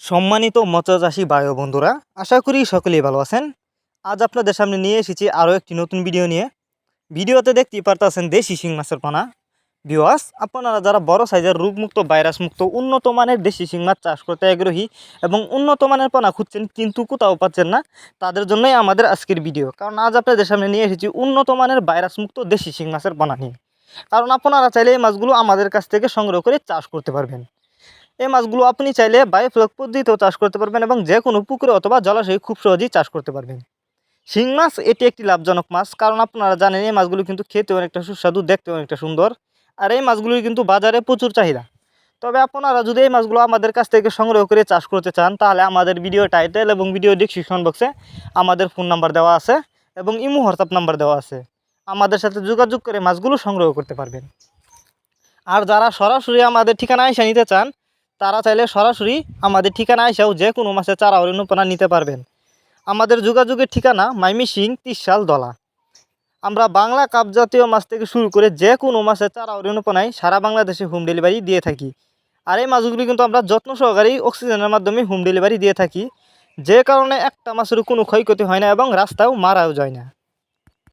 সম্মানিত মৎস্যচাষী বায়ু বন্ধুরা, আশা করি সকলেই ভালো আছেন। আজ আপনাদের সামনে নিয়ে এসেছি আরও একটি নতুন ভিডিও নিয়ে। ভিডিওতে দেখতেই পারতেছেন দেশি শিং মাছের পানা। বিওয়াস আপনারা যারা বড় সাইজের রোগমুক্ত ভাইরাস মুক্ত উন্নত মানের দেশি শিং মাছ চাষ করতে আগ্রহী এবং উন্নত মানের পানা খুঁজছেন কিন্তু কোথাও পাচ্ছেন না, তাদের জন্যই আমাদের আজকের ভিডিও। কারণ আজ আপনাদের সামনে নিয়ে এসেছি উন্নত মানের ভাইরাস মুক্ত দেশি শিং মাছের পানা নিয়ে। কারণ আপনারা চাইলে এই মাছগুলো আমাদের কাছ থেকে সংগ্রহ করে চাষ করতে পারবেন। এই মাছগুলো আপনি চাইলে বায়োফ্লক পদ্ধতিতেও চাষ করতে পারবেন এবং যে কোনো পুকুরে অথবা জলাশয়ে খুব সহজেই চাষ করতে পারবেন। শিং মাছ এটি একটি লাভজনক মাছ, কারণ আপনারা জানেন এই মাছগুলো কিন্তু খেতে অনেকটা সুস্বাদু, দেখতে অনেকটা সুন্দর, আর এই মাছগুলোর কিন্তু বাজারে প্রচুর চাহিদা। তবে আপনারা যদি এই মাছগুলো আমাদের কাছ থেকে সংগ্রহ করে চাষ করতে চান, তাহলে আমাদের ভিডিও টাইটেল এবং ভিডিও ডিসক্রিপশন বক্সে আমাদের ফোন নাম্বার দেওয়া আছে এবং ইমো, হোয়াটসঅ্যাপ নাম্বার দেওয়া আছে। আমাদের সাথে যোগাযোগ করে মাছগুলো সংগ্রহ করতে পারবেন। আর যারা সরাসরি আমাদের ঠিকানা এসে নিতে চান তারা চাইলে সরাসরি আমাদের ঠিকানা এসেও যে কোনো মাসে চারা অনুপনা নিতে পারবেন। আমাদের যোগাযোগের ঠিকানা মাইমিসিং তিরশাল দলা। আমরা বাংলা কাপ জাতীয় মাছ থেকে শুরু করে যে কোনো মাসে চারা অনুপনায় সারা বাংলাদেশে হোম ডেলিভারি দিয়ে থাকি। আর এই মাছগুলি কিন্তু আমরা যত্ন সহকারেই অক্সিজেনের মাধ্যমে হোম ডেলিভারি দিয়ে থাকি। যে কারণে একটা মাছেরও কোনো ক্ষয়ক্ষতি হয় না এবং রাস্তাও মারাও যায় না।